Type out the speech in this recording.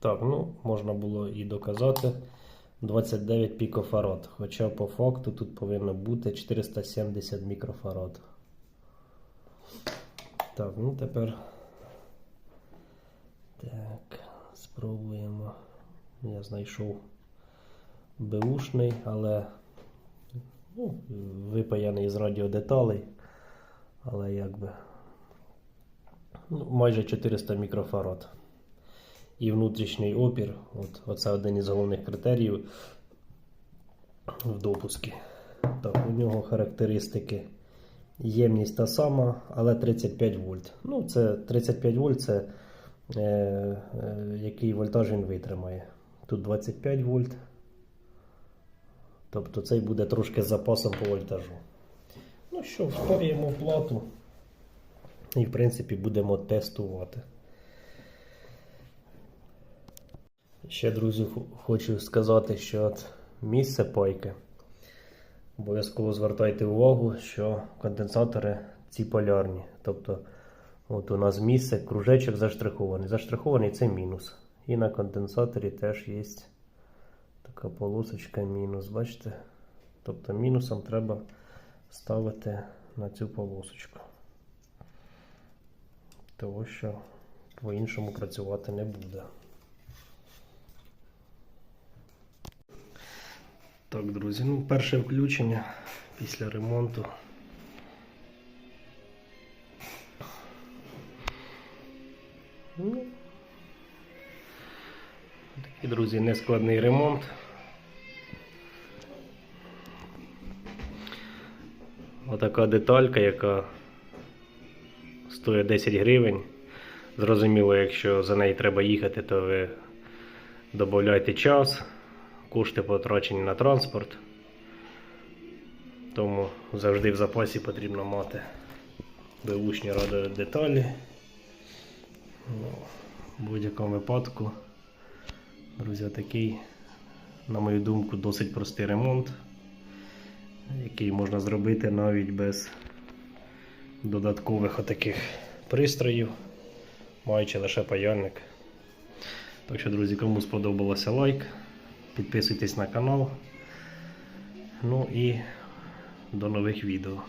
Так, ну, можна було і доказати 29 пікофарад. Хоча по факту тут повинно бути 470 мікрофарад. Так, ну тепер. Так, спробуємо. Я знайшов беушний, але ну, випаяний з радіодеталей. Але якби ну, майже 400 мікрофарад. І внутрішній опір, от, оце один із головних критеріїв в допуску. Так, у нього характеристики. Ємність та сама, але 35 вольт. Ну, це 35 вольт це е, е, який вольтаж він витримає. Тут 25 вольт. Тобто цей буде трошки з запасом по вольтажу. Ну що, вставимо плату і, в принципі, будемо тестувати. Ще, друзі, хочу сказати, що от місце пайки. Обов'язково звертайте увагу, що конденсатори ці полярні. Тобто, от у нас місце, кружечок заштрихований. Заштрихований це мінус. І на конденсаторі теж є така полосочка мінус. Бачите? Тобто мінусом треба ставити на цю полосочку. Тому що по-іншому працювати не буде. Так, друзі, ну перше включення після ремонту. Ну, такий, друзі, нескладний ремонт. Отака деталька, яка стоїть 10 гривень. Зрозуміло, якщо за неї треба їхати, то ви додаєте час, кошти потрачені на транспорт. Тому завжди в запасі потрібно мати беушні радіодеталі. Ну, в будь-якому випадку, друзі, такий, на мою думку, досить простий ремонт, який можна зробити навіть без додаткових отаких пристроїв, маючи лише паяльник. Так що, друзі, кому сподобалося лайк, підписуйтесь на канал. Ну і до нових відео.